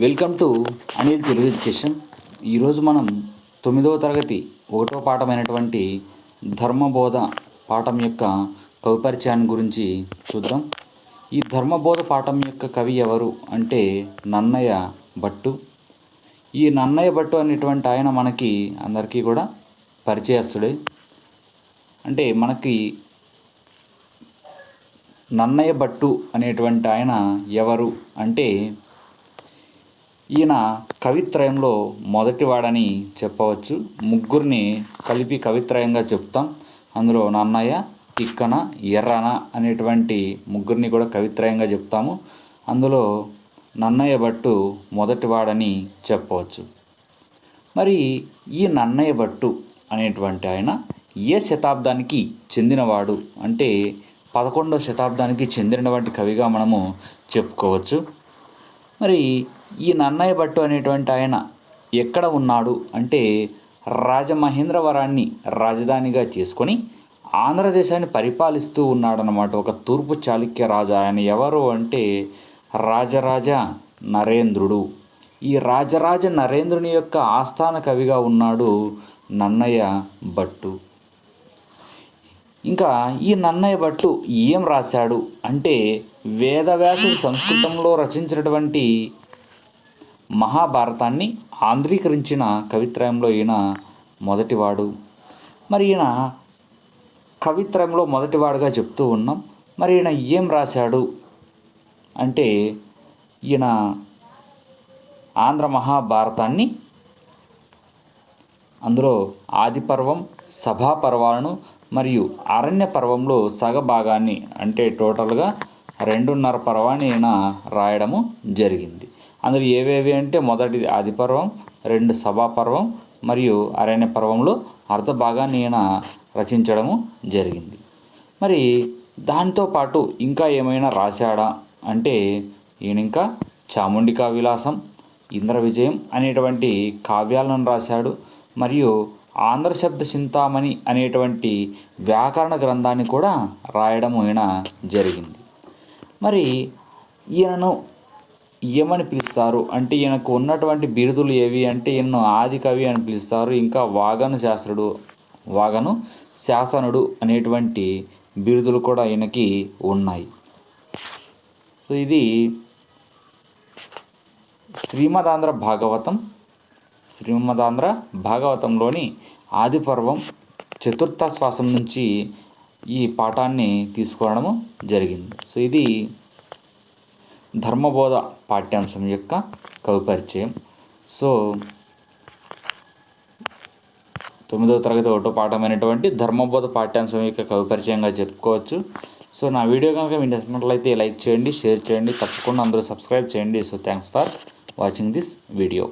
Welcome to Anil Telugu education. ఈరోజు మనం తొమ్మిదవ తరగతి ఒకటో పాఠమైనటువంటి ధర్మబోధ పాఠం యొక్క కవి పరిచయాన్ని గురించి చూద్దాం. ఈ ధర్మబోధ పాఠం యొక్క కవి ఎవరు అంటే నన్నయ్య భట్టు. ఈ నన్నయ్య భట్టు అనేటువంటి ఆయన మనకి అందరికీ కూడా పరిచయస్తుడే. అంటే మనకి నన్నయ్య భట్టు అనేటువంటి ఆయన ఎవరు అంటే ఈయన కవిత్రయంలో మొదటివాడని చెప్పవచ్చు. ముగ్గురిని కలిపి కవిత్రయంగా చెప్తాం. అందులో నన్నయ్య తిక్కన ఎర్రన అనేటువంటి ముగ్గురిని కూడా కవిత్రయంగా చెప్తాము. అందులో నన్నయ్య భట్టు మొదటివాడని చెప్పవచ్చు. మరి ఈ నన్నయ్య భట్టు అనేటువంటి ఆయన ఏ శతాబ్దానికి చెందినవాడు? అంటే పదకొండవ శతాబ్దానికి చెందినటువంటి కవిగా మనము చెప్పుకోవచ్చు. మరి ఈ నన్నయ్య భట్టు అనేటువంటి ఆయన ఎక్కడ ఉన్నాడు అంటే రాజమహేంద్రవరాన్ని రాజధానిగా చేసుకొని ఆంధ్రదేశాన్ని పరిపాలిస్తూ ఉన్నాడనమాట ఒక తూర్పు చాళుక్య రాజా. ఆయన ఎవరు అంటే రాజరాజ నరేంద్రుడు. ఈ రాజరాజ నరేంద్రుని యొక్క ఆస్థాన కవిగా ఉన్నాడు నన్నయ్య భట్టు. ఇంకా ఈ నన్నయ్య భట్టు ఏం రాశాడు అంటే వేదవ్యాసుడు సంస్కృతంలో రచించినటువంటి మహాభారతాన్ని ఆంధ్రీకరించిన కవిత్రయంలో ఈయన మొదటివాడు. మరి ఈయన కవిత్రయంలో మొదటివాడుగా చెప్తూ ఉన్నాం. మరి ఈయన ఏం రాశాడు అంటే ఈయన ఆంధ్ర మహాభారతాన్ని అందులో ఆదిపర్వం సభాపర్వాలను మరియు అరణ్య పర్వంలో సగ భాగాన్ని అంటే టోటల్గా రెండున్నర పర్వాన్ని ఈయన రాయడము జరిగింది. అందులో ఏవేవి అంటే మొదటిది ఆది పర్వం రెండు సభా పర్వం మరియు అరణ్య పర్వంలో అర్ధ భాగాన్ని ఈయన రచించడము జరిగింది. మరి దాంతోపాటు ఇంకా ఏమైనా రాశాడా? అంటే ఈయన ఇంకా చాముండికా విలాసం ఇంద్ర విజయం అనేటువంటి కావ్యాలను రాశాడు. మరియు ఆంధ్ర శబ్ద చింతామణి అనేటువంటి వ్యాకరణ గ్రంథాన్ని కూడా రాయడం ఈయన జరిగింది. మరి ఈయనను ఏమని పిలుస్తారు? అంటే ఈయనకు ఉన్నటువంటి బిరుదులు ఏవి? అంటే ఈయనను ఆది కవి అని పిలుస్తారు. ఇంకా వాగను శాస్త్రుడు వాగను శాసనుడు అనేటువంటి బిరుదులు కూడా ఈయనకి ఉన్నాయి. సో ఇది శ్రీమదాంధ్ర భాగవతం. శ్రీమదాంధ్ర భాగవతంలోని ఆది పర్వం చతుర్థ శ్వాసం నుంచి ఈ పాఠాన్ని తీసుకోవడము జరిగింది. సో ఇది ధర్మబోధ పాఠ్యాంశం యొక్క కవి పరిచయం. సో తొమ్మిదవ తరగతి ఒకటో పాఠమైనటువంటి ధర్మబోధ పాఠ్యాంశం యొక్క కవి పరిచయంగా చెప్పుకోవచ్చు. సో నా వీడియో కనుక మీకు నచ్చినట్లయితే లైక్ చేయండి షేర్ చేయండి తప్పకుండా అందరూ సబ్స్క్రైబ్ చేయండి. So thanks for watching this video.